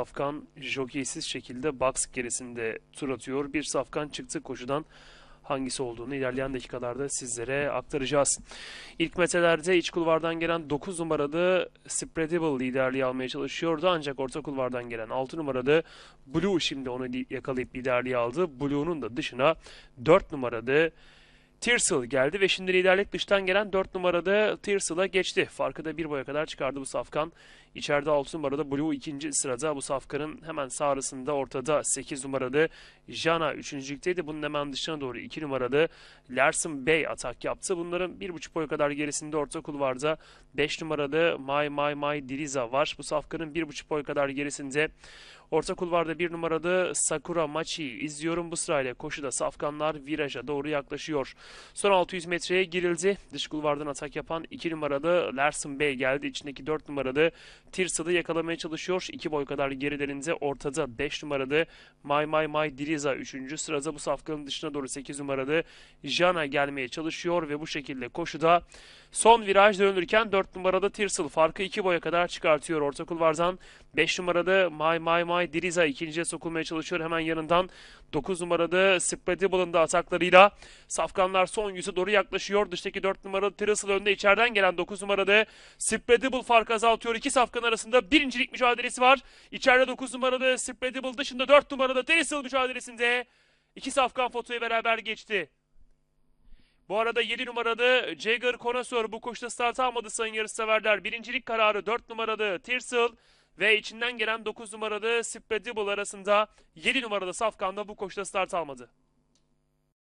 Safkan jokeysiz şekilde box gerisinde tur atıyor. Bir Safkan çıktı koşudan hangisi olduğunu ilerleyen dakikalarda sizlere aktaracağız. İlk metrelerde iç kulvardan gelen 9 numaralı Spreadable liderliği almaya çalışıyordu ancak orta kulvardan gelen 6 numaralı Blue şimdi onu yakalayıp liderliği aldı. Blue'nun da dışına 4 numaralı Tirsil geldi ve şimdi liderlik dıştan gelen 4 numarada Tirsil'a geçti. Farkı da bir boya kadar çıkardı bu Safkan. İçeride 6 numarada Blue ikinci sırada. Bu Safkan'ın hemen sağrısında ortada 8 numaralı Jana üçüncülükteydi. Bunun hemen dışına doğru 2 numaralı Larson Bey atak yaptı. Bunların 1,5 boy kadar gerisinde orta kulvarda 5 numaralı My My My Diriza var. Bu Safkan'ın 1,5 boy kadar gerisinde Orta kulvarda bir numaralı Sakura Machi izliyorum bu sırayla koşuda safkanlar viraja doğru yaklaşıyor. Son 600 metreye girildi. Dış kulvardan atak yapan 2 numaralı Larson Bey geldi. İçindeki 4 numaralı Tirsal'ı yakalamaya çalışıyor. 2 boy kadar gerilerinde ortada 5 numaralı My My My Diriza 3. sırada bu safkanın dışına doğru 8 numaralı Jana gelmeye çalışıyor ve bu şekilde koşuda son viraj dönülürken 4 numaralı Tirsal farkı 2 boya kadar çıkartıyor orta kulvardan. 5 numaralı My My My Diriza ikinciye sokulmaya çalışıyor. Hemen yanından 9 numaralı Spreadable'ın da ataklarıyla Safkanlar son yüze doğru yaklaşıyor. Dıştaki 4 numaralı Tirsal önde içeriden gelen 9 numaralı Spreadable fark azaltıyor. İki Safkan arasında birincilik mücadelesi var. İçeride 9 numaralı Spreadable dışında 4 numaralı Tirsal mücadelesinde iki Safkan fotoğrafı beraber geçti. Bu arada 7 numaralı Jagger Konasor bu koşuda start almadı sayın yarışseverler. Birincilik kararı 4 numaralı Tirsal ve içinden gelen 9 numaralı Spreadable arasında 7 numaralı Safkan da bu koşuda start almadı.